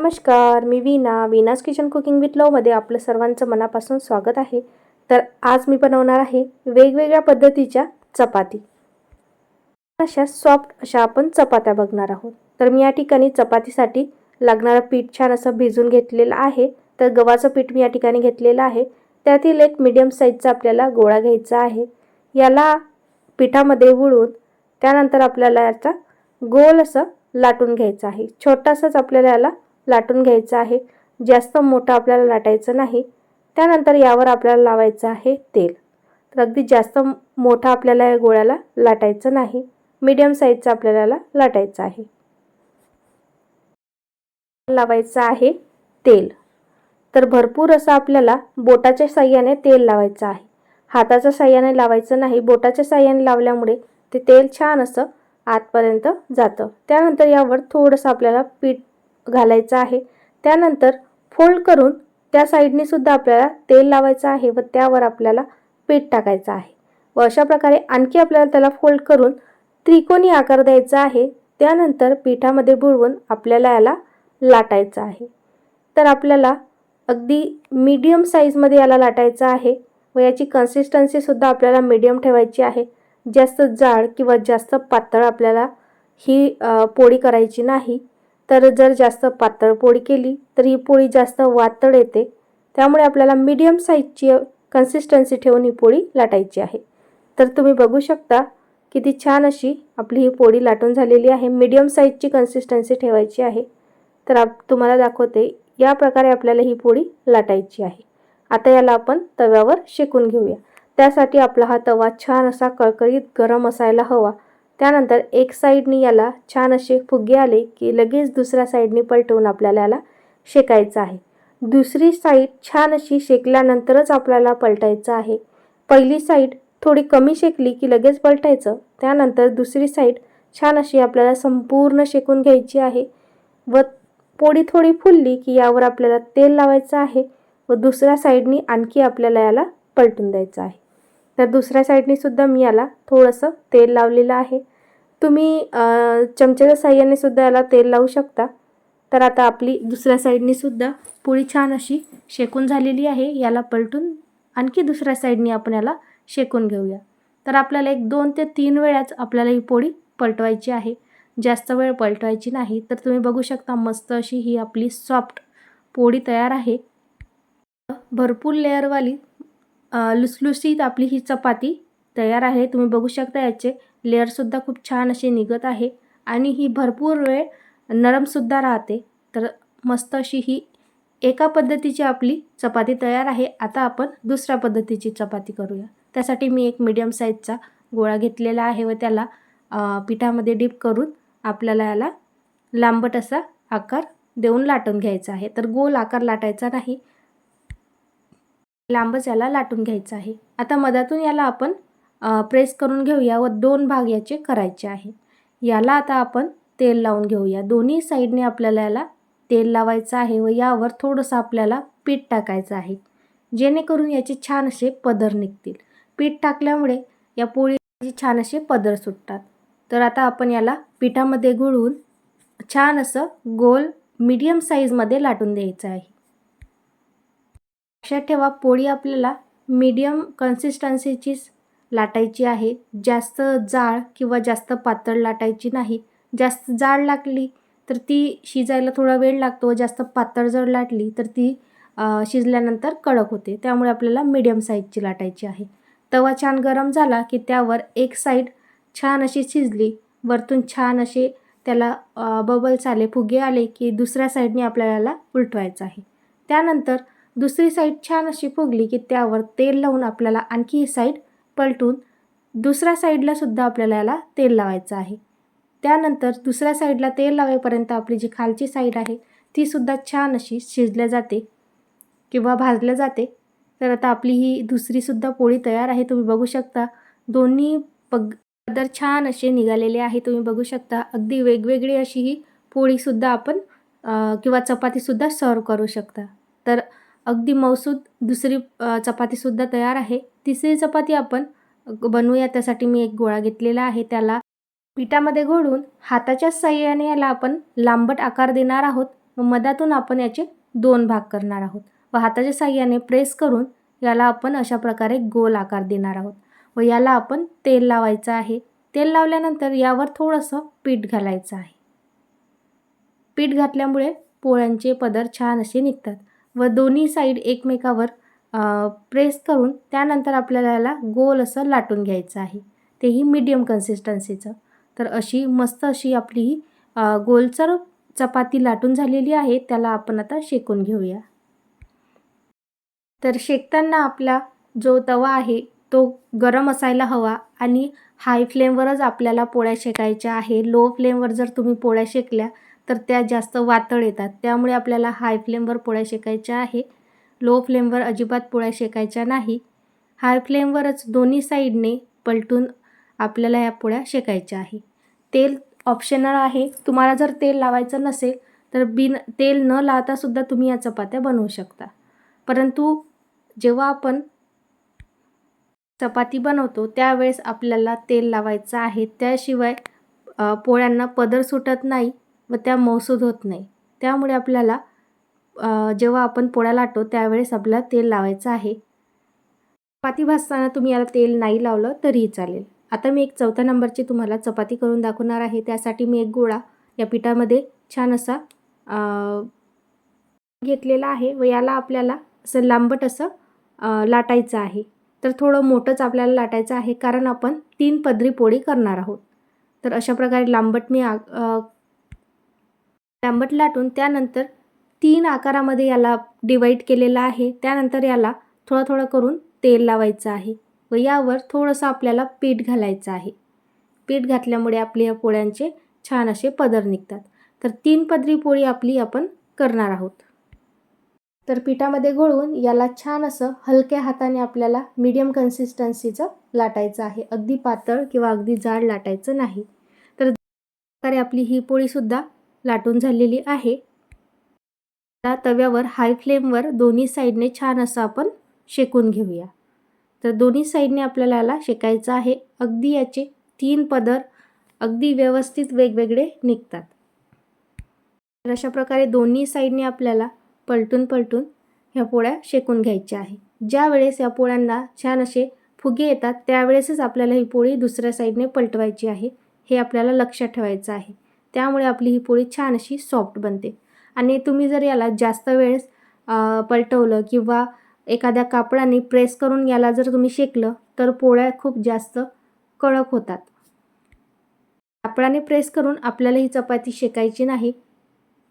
नमस्कार मी Veena Veena's kitchen cooking with लवमध्ये आपलं सर्वांचं मनापासून स्वागत आहे. तर आज मी बनवणार आहे वेगवेगळ्या पद्धतीच्या चपाती. अशा सॉफ्ट अशा आपण चपात्या बघणार आहोत. तर मी या ठिकाणी चपातीसाठी लागणारं पीठ छान असं भिजून घेतलेलं आहे. तर गव्हाचं पीठ मी या ठिकाणी घेतलेलं आहे. त्यातील एक मीडियम साईजचा आपल्याला गोळा घ्यायचा आहे. याला पिठामध्ये बुडवून त्यानंतर आपल्याला याचा गोल असं लाटून घ्यायचं आहे. छोटासाच आपल्याला याला लाटून घ्यायचं आहे. जास्त मोठं आपल्याला लाटायचं नाही. त्यानंतर यावर आपल्याला लावायचं आहे तेल. तर अगदी जास्त मोठा आपल्याला या गोळ्याला लाटायचं नाही. मीडियम साईजचा आपल्याला लाटायचं आहे. लावायचं आहे तेल. तर भरपूर असं आपल्याला बोटाच्या साह्याने तेल लावायचं आहे. हाताच्या साह्याने लावायचं नाही. बोटाच्या साह्याने लावल्यामुळे ते तेल छान असं आतपर्यंत जातं. त्यानंतर यावर थोडंसं आपल्याला पीठ घालायचं आहे. त्यानंतर फोल्ड करून त्या साईडने सुद्धा आपल्याला तेल लावायचं आहे व त्यावर आपल्याला पीठ टाकायचं आहे. व अशा प्रकारे आणखी आपल्याला त्याला फोल्ड करून त्रिकोणी आकार द्यायचा आहे. त्यानंतर पिठामध्ये बुडवून आपल्याला याला लाटायचं आहे. तर आपल्याला अगदी मीडियम साईजमध्ये याला लाटायचं आहे व याची कन्सिस्टन्सीसुद्धा आपल्याला मीडियम ठेवायची आहे. जास्त जाड किंवा जास्त पातळ आपल्याला ही पोळी करायची नाही. तर जर जास्त पातळ पोळी केली तर ही पोळी जास्त वातळ येते. त्यामुळे आपल्याला मीडियम साईजची कन्सिस्टन्सी ठेवून ही पोळी लाटायची आहे. तर तुम्ही बघू शकता किती छान अशी आपली ही पोळी लाटून झालेली आहे. मीडियम साईजची कन्सिस्टन्सी ठेवायची आहे. तर आप तुम्हाला दाखवते या प्रकारे आपल्याला ही पोळी लाटायची आहे. आता याला आपण तव्यावर शेकून घेऊया. त्यासाठी आपला हा तवा छान असा कळकळीत गरम असायला हवा. त्यानंतर एक साईडनी याला छान असे फुगे आले की लगेच दुसऱ्या साईडनी पलटवून आपल्याला याला शेकायचं आहे. दुसरी साईड छान अशी शेकल्यानंतरच आपल्याला पलटायचं आहे. पहिली साईड थोडी कमी शेकली की लगेच पलटायचं. त्यानंतर दुसरी साईड छान अशी आपल्याला संपूर्ण शेकून घ्यायची आहे व पोळी थोडी फुलली की यावर आपल्याला तेल लावायचं आहे व दुसऱ्या साईडनी आणखी आपल्याला याला पलटून द्यायचं आहे. तर दुसऱ्या साईडने सुद्धा मी याला थोडंसं तेल लावलेलं आहे. तुम्ही चमच्याच्या साह्याने सुद्धा याला तेल लावू शकता. तर आता आपली दुसऱ्या साईडने सुद्धा पोळी छान अशी शेकून झालेली आहे. याला पलटून आणखी दुसऱ्या साईडनी आपण याला शेकून घेऊया. तर आपल्याला एक दोन ते तीन वेळाच आपल्याला ही पोळी पलटवायची आहे. जास्त वेळ पलटवायची नाही. तर तुम्ही बघू शकता मस्त अशी ही आपली सॉफ्ट पोळी तयार आहे. भरपूर लेअरवाली लुसलुसीत आपली ही चपाती तयार आहे. तुम्ही बघू शकता याचे लेअरसुद्धा खूप छान असे निघत आहे. आणि ही भरपूर वेळ नरमसुद्धा राहते. तर मस्त अशी ही एका पद्धतीची आपली चपाती तयार आहे. आता आपण दुसऱ्या पद्धतीची चपाती करूया. त्यासाठी मी एक मीडियम साईजचा गोळा घेतलेला आहे व त्याला पिठामध्ये डीप करून आपल्याला याला लांबट असा आकार देऊन लाटून घ्यायचा आहे. तर गोल आकार लाटायचा नाही. लांबच याला लाटून घ्यायचं आहे. आता मधातून याला आपण प्रेस करून घेऊया व दोन भाग याचे करायचे आहे. याला आता आपण तेल लावून घेऊया. दोन्ही साईडने आपल्याला याला तेल लावायचं आहे व यावर थोडंसं आपल्याला पीठ टाकायचं आहे. जेणेकरून याचे छान असे पदर निघतील. पीठ टाकल्यामुळे या पोळीचे छान असे पदर सुटतात. तर आता आपण याला पिठामध्ये गुळून छान असं गोल मीडियम साईजमध्ये लाटून द्यायचं आहे. लक्षात ठेवा पोळी आपल्याला मीडियम कन्सिस्टन्सीचीच लाटायची आहे. जास्त जाळ किंवा जास्त पातळ लाटायची नाही. जास्त जाळ लागली तर ती शिजायला थोडा वेळ लागतो. जास्त पातळ जर लाटली तर ती शिजल्यानंतर कडक होते. त्यामुळे आपल्याला मीडियम साईजची लाटायची आहे. तवा छान गरम झाला की त्यावर एक साईड छान अशी शिजली. वरतून छान असे त्याला बबल्स आले फुगे आले की दुसऱ्या साईडने आपल्याला उलटवायचं आहे. त्यानंतर दुसरी साईड छान अशी फुगली की त्यावर तेल लावून आपल्याला आणखी ही साईड पलटून दुसऱ्या साईडला सुद्धा आपल्याला याला तेल लावायचं आहे. त्यानंतर दुसऱ्या साईडला तेल लावेपर्यंत आपली जी खालची साईड आहे ती सुद्धा छान अशी शिजल्या जाते किंवा भाजल्या जाते. तर आता आपली ही दुसरीसुद्धा पोळी तयार आहे तुम्ही बघू शकता. दोन्ही पग पदर छान असे निघालेले आहे तुम्ही बघू शकता. अगदी वेगवेगळी अशी ही पोळीसुद्धा आपण किंवा चपातीसुद्धा सर्व करू शकता. तर अगदी मौसूद दुसरी चपातीसुद्धा तयार आहे. तिसरी चपाती आपण बनवूया. त्यासाठी मी एक गोळा घेतलेला आहे. त्याला पिठामध्ये घोळून हाताच्या साह्याने याला आपण लांबट आकार देणार आहोत. व मधातून आपण याचे दोन भाग करणार आहोत. व हाताच्या साह्याने प्रेस करून याला आपण अशा प्रकारे गोल आकार देणार आहोत. व याला आपण तेल लावायचं आहे. तेल लावल्यानंतर यावर थोडंसं पीठ घालायचं आहे. पीठ घातल्यामुळे पोळ्यांचे पदर छान असे निघतात. व दोन्ही साईड एकमेकावर प्रेस करून त्यानंतर आपल्याला याला गोल असं लाटून घ्यायचं आहे. तेही मीडियम कन्सिस्टन्सीचं तर अशी मस्त अशी आपली ही गोलसर चपाती लाटून झालेली आहे. त्याला आपण आता शेकून घेऊया. तर शेकताना आपला जो तवा आहे तो गरम असायला हवा आणि हाय फ्लेमवरच आपल्याला पोळ्या शेकायच्या आहे. लो फ्लेमवर जर तुम्ही पोळ्या शेकल्या तर त्या जास्त वातळ येतात. त्यामुळे आपल्याला हाय फ्लेमवर पोळ्या शेकायच्या आहे. लो फ्लेमवर अजिबात पोळ्या शेकायच्या नाही. हाय फ्लेमवरच दोन्ही साईडने पलटून आपल्याला या पोळ्या शेकायच्या आहे. तेल ऑप्शनल आहे. तुम्हाला जर तेल लावायचं नसेल तर बिन तेल न लावतासुद्धा तुम्ही या चपात्या बनवू शकता. परंतु जेव्हा आपण चपाती बनवतो त्यावेळेस आपल्याला तेल लावायचं आहे. त्याशिवाय पोळ्यांना पदर सुटत नाही. व त्या मौसूद होत नाही. त्यामुळे आपल्याला जेव्हा आपण पोळ्या लाटतो त्यावेळेस आपल्याला तेल लावायचं आहे. चपाती भाजताना तुम्ही याला तेल नाही लावलं तरीही चालेल. आता मी एक चौथ्या नंबरची तुम्हाला चपाती करून दाखवणार आहे. त्यासाठी मी एक गोळा या पिठामध्ये छान असा घेतलेला आहे व याला आपल्याला असं लांबट असं लाटायचं आहे. तर थोडं मोठंच आपल्याला लाटायचं आहे कारण आपण तीन पदरी पोळी करणार आहोत. तर अशा प्रकारे लांबट मी आ लांबट लाटून त्यानंतर तीन आकारामध्ये याला डिवाईड केलेलं आहे. त्यानंतर याला थोडं थोडं करून तेल लावायचं आहे व यावर थोडंसं आपल्याला पीठ घालायचं आहे. पीठ घातल्यामुळे आपल्या पोळ्यांचे छान असे पदर निघतात. तर तीन पदरी पोळी आपली आपण करणार आहोत. तर पिठामध्ये गोळून याला छान असं हलक्या हाताने आपल्याला मीडियम कन्सिस्टन्सीचं लाटायचं आहे. अगदी पातळ किंवा अगदी जाड लाटायचं नाही. तर प्रकारे आपली ही पोळीसुद्धा लाटून झालेली आहे. त्या तव्यावर हाय फ्लेमवर दोन्ही साईडने छान असं आपण शेकून घेऊया. तर दोन्ही साईडने आपल्याला याला शेकायचं आहे. अगदी याचे तीन पदर अगदी व्यवस्थित वेगवेगळे निघतात. तर अशा प्रकारे दोन्ही साईडने आपल्याला पलटून पलटून ह्या पोळ्या शेकून घ्यायच्या आहे. ज्या वेळेस या पोळ्यांना छान असे फुगे येतात त्यावेळेसच आपल्याला ही पोळी दुसऱ्या साईडने पलटवायची आहे. हे आपल्याला लक्षात ठेवायचं आहे. त्यामुळे आपली ही पोळी छान अशी सॉफ्ट बनते. आणि तुम्ही जर याला जास्त वेळेस पलटवलं किंवा एखाद्या कापडाने प्रेस करून याला जर तुम्ही शेकलं तर पोळ्या खूप जास्त कडक होतात. कापडाने प्रेस करून आपल्याला ही चपाती शेकायची नाही.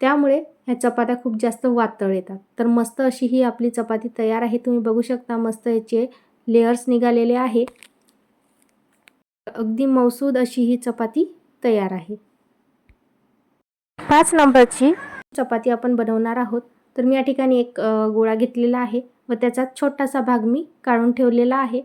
त्यामुळे ह्या चपात्या खूप जास्त वातळ येतात. तर मस्त अशी ही आपली चपाती तयार आहे. तुम्ही बघू शकता मस्त याचे लेयर्स निघालेले आहे. अगदी मौसूद अशी ही चपाती तयार आहे. पाच नंबरची चपाती आपण बनवणार आहोत. तर मी या ठिकाणी एक गोळा घेतलेला आहे व त्याचा छोटासा भाग मी काढून ठेवलेला आहे.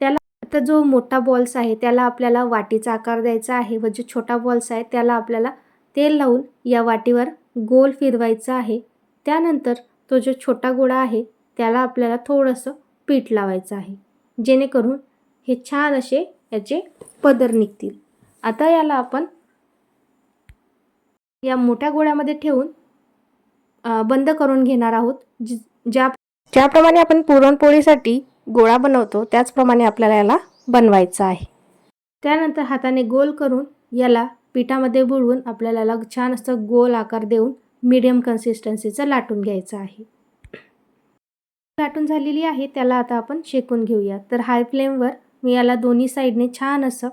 त्याला आता जो मोठा बॉल्स आहे त्याला आपल्याला वाटीचा आकार द्यायचा आहे व जो छोटा बॉल्स आहे त्याला आपल्याला तेल लावून या वाटीवर गोल फिरवायचा आहे. त्यानंतर तो जो छोटा गोळा आहे त्याला आपल्याला थोडंसं पीठ लावायचं आहे. जेणेकरून हे छान असे याचे पदर निघतील. आता याला आपण या मोठ्या गोळ्यामध्ये ठेवून बंद करून घेणार आहोत ज्या ज्याप्रमाणे आपण पुरणपोळीसाठी गोळा बनवतो त्याचप्रमाणे आपल्याला याला बनवायचं आहे. त्यानंतर हाताने गोल करून याला पिठामध्ये बुडवून आपल्याला याला छान असं गोल आकार देऊन मीडियम कन्सिस्टन्सीचं लाटून घ्यायचं आहे. लाटून झालेली आहे त्याला आता आपण शेकून घेऊया. तर हाय फ्लेमवर मी याला दोन्ही साईडने छान असं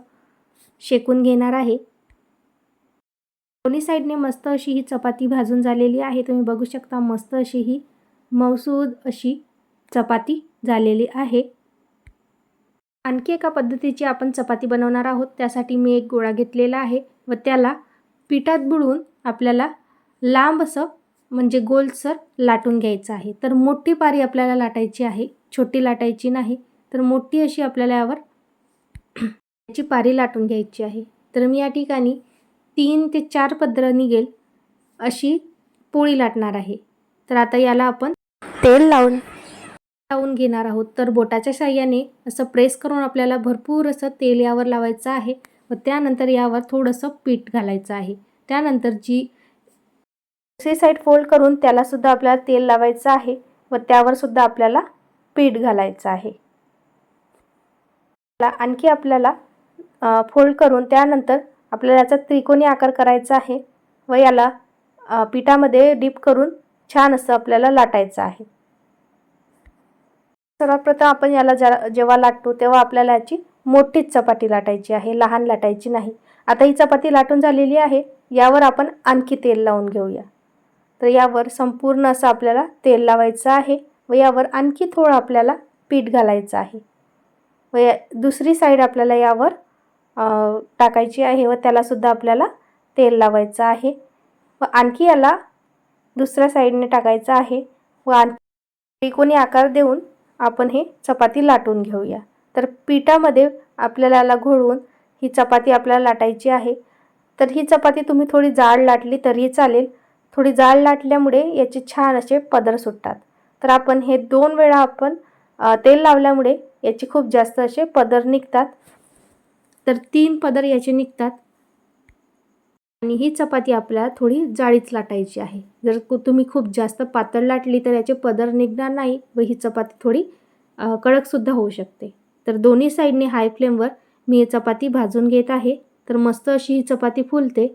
शेकून घेणार आहे. दोन्ही साईडने मस्त अशी ही चपाती भाजून झालेली आहे. तुम्ही बघू शकता मस्त अशी ही मौसूद अशी चपाती झालेली आहे. आणखी एका पद्धतीची आपण चपाती बनवणार आहोत. त्यासाठी मी एक गोळा घेतलेला आहे व त्याला पिठात बुडवून आपल्याला लांब असं म्हणजे गोलसर लाटून घ्यायचं आहे. तर मोठी पारी आपल्याला लाटायची आहे. छोटी लाटायची नाही. तर मोठी अशी आपल्याला यावर याची पारी लाटून घ्यायची आहे. तर मी या ठिकाणी तीन ते चार पदरं निघेल अशी पोळी लाटणार आहे. तर आता याला आपण तेल लावून लावून घेणार आहोत. तर बोटाच्या साह्याने असं प्रेस करून आपल्याला भरपूर असं तेल यावर लावायचं आहे व त्यानंतर यावर थोडंसं पीठ घालायचं आहे. त्यानंतर जी दुसरी साईड फोल्ड करून त्यालासुद्धा आपल्याला तेल लावायचं आहे व त्यावर सुद्धा आपल्याला पीठ घालायचं आहे. आणखी आपल्याला फोल्ड करून त्यानंतर आपल्याला याचा त्रिकोणी आकार करायचा आहे व याला पिठामध्ये डीप करून छान असं आपल्याला लाटायचं आहे. सर्वात प्रथम आपण याला जरा जेव्हा लाटतो तेव्हा आपल्याला याची मोठीच चपाती लाटायची आहे लहान लाटायची नाही. आता ही चपाती लाटून झालेली आहे यावर आपण आणखी तेल लावून घेऊया. तर यावर संपूर्ण असं आपल्याला तेल लावायचं आहे व यावर आणखी थोडं आपल्याला पीठ घालायचं आहे. व या दुसरी साईड आपल्याला यावर टाकायची आहे व त्यालासुद्धा आपल्याला तेल लावायचं आहे. व आणखी याला दुसऱ्या साईडने टाकायचं आहे. व आणखी त्रिकोणी आकार देऊन आपण हे चपाती लाटून घेऊया. तर पिठामध्ये आपल्याला याला घोळवून ही चपाती आपल्याला लाटायची आहे. तर ही चपाती तुम्ही थोडी जाड लाटली तरीही चालेल. थोडी जाड लाटल्यामुळे याचे छान असे पदर सुटतात. तर आपण हे दोन वेळा आपण तेल लावल्यामुळे याचे खूप जास्त असे पदर निघतात. तर तीन पदर याचे निघतात. आणि ही चपाती आपल्याला थोडी जाळीच लाटायची आहे. जर तुम्ही खूप जास्त पातळ लाटली तर याचे पदर निघणार नाही व ही चपाती थोडी कडकसुद्धा होऊ शकते. तर दोन्ही साईडने हाय फ्लेमवर मी ही चपाती भाजून घेत आहे. तर मस्त अशी ही चपाती फुलते.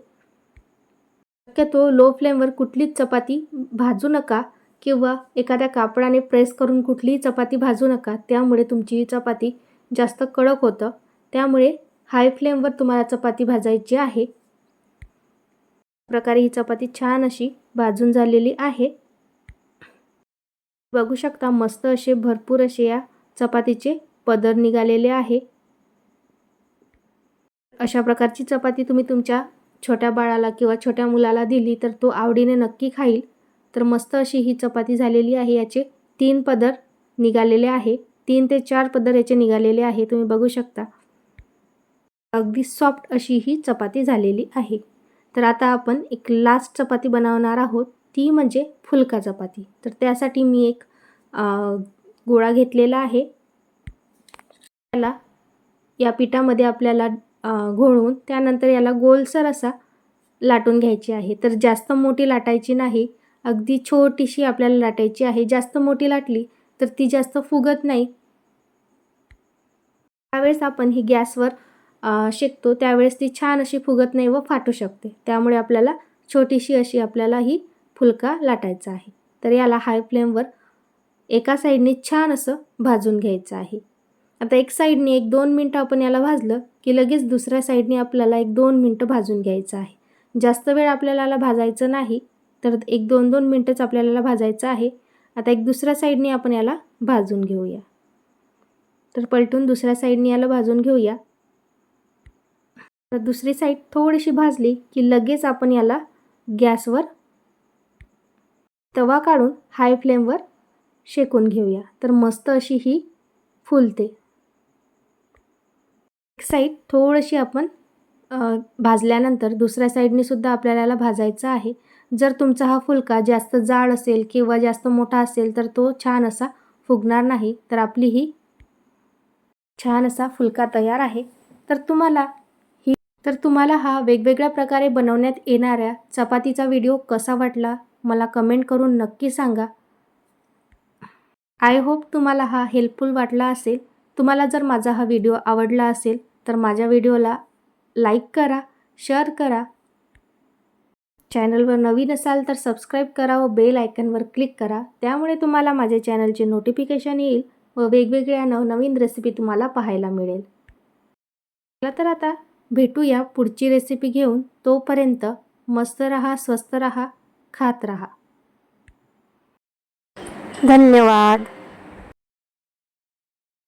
शक्यतो लो फ्लेमवर कुठलीच चपाती भाजू नका किंवा एखाद्या कापडाने प्रेस करून कुठलीही चपाती भाजू नका. त्यामुळे तुमची ही चपाती जास्त कडक होतं. त्यामुळे हाय फ्लेमवर तुम्हाला चपाती भाजायची आहे. प्रकारे ही चपाती छान अशी भाजून झालेली आहे. बघू शकता मस्त असे भरपूर असे या चपातीचे पदर निघालेले आहे. अशा प्रकारची चपाती तुम्ही तुमच्या छोट्या बाळाला किंवा छोट्या मुलाला दिली तर तो आवडीने नक्की खाईल. तर मस्त अशी ही चपाती झालेली आहे. याचे तीन पदर निघालेले आहे. तीन ते चार पदर याचे निघालेले आहे. तुम्ही बघू शकता. अगदी सॉफ्ट अशी ही चपाती झालेली आहे. तर आता आपण एक लास्ट चपाती बनवणार आहोत. ती म्हणजे फुलका चपाती. तर त्यासाठी मी एक गोळा घेतलेला आहे. त्याला या पिठामध्ये आपल्याला घोळून त्यानंतर याला गोलसर असा लाटून घ्यायची आहे. तर जास्त मोठी लाटायची नाही. अगदी छोटीशी आपल्याला लाटायची आहे. जास्त मोठी लाटली तर ती जास्त फुगत नाही. त्यावेळेस आपण ही गॅसवर शेकतो त्यावेळेस ती छान अशी फुगत नाही व फाटू शकते. त्यामुळे आपल्याला छोटीशी अशी आपल्याला ही फुलका लाटायचा आहे. तर याला हाय फ्लेमवर एका साईडने छान असं भाजून घ्यायचं आहे. आता एक साईडने एक दोन मिनटं आपण याला भाजलं की लगेच दुसऱ्या साईडने आपल्याला एक दोन मिनटं भाजून घ्यायचं आहे. जास्त वेळ आपल्याला याला भाजायचं नाही तर एक दोन दोन मिनटंच आपल्याला भाजायचं आहे. आता एक दुसऱ्या साईडने आपण याला भाजून घेऊया. तर पलटून दुसऱ्या साईडने याला भाजून घेऊया. तर दुसरी साईड थोडीशी भाजली की लगेच आपण याला गॅसवर तवा काढून हाय फ्लेमवर शेकून घेऊया. तर मस्त अशी ही फुलते. एक साईड थोडीशी आपण भाजल्यानंतर दुसऱ्या साईडने सुद्धा आपल्याला याला भाजायचं आहे. जर तुमचा हा फुलका जास्त जाड असेल किंवा जास्त मोठा असेल तर तो छान असा फुगणार नाही. तर आपली ही छान असा फुलका तयार आहे. तर तुम्हाला तर तुम्हाला हा वेगवेगळ्या प्रकारे बनवण्यात येणाऱ्या चपातीचा व्हिडिओ कसा वाटला मला कमेंट करून नक्की सांगा. आय होप तुम्हाला हा हेल्पफुल वाटला असेल. तुम्हाला जर माझा हा व्हिडिओ आवडला असेल तर माझ्या व्हिडिओला लाईक करा शेअर करा. चॅनलवर नवीन असाल तर सबस्क्राईब करा व बेल आयकनवर क्लिक करा. त्यामुळे तुम्हाला माझ्या चॅनलचे नोटिफिकेशन येईल व वेगवेगळ्या नवनवीन रेसिपी तुम्हाला पाहायला मिळेल. तर आता भेटूया पुढची रेसिपी घेऊन. तोपर्यंत मस्त रहा स्वस्त रहा खात रहा. धन्यवाद.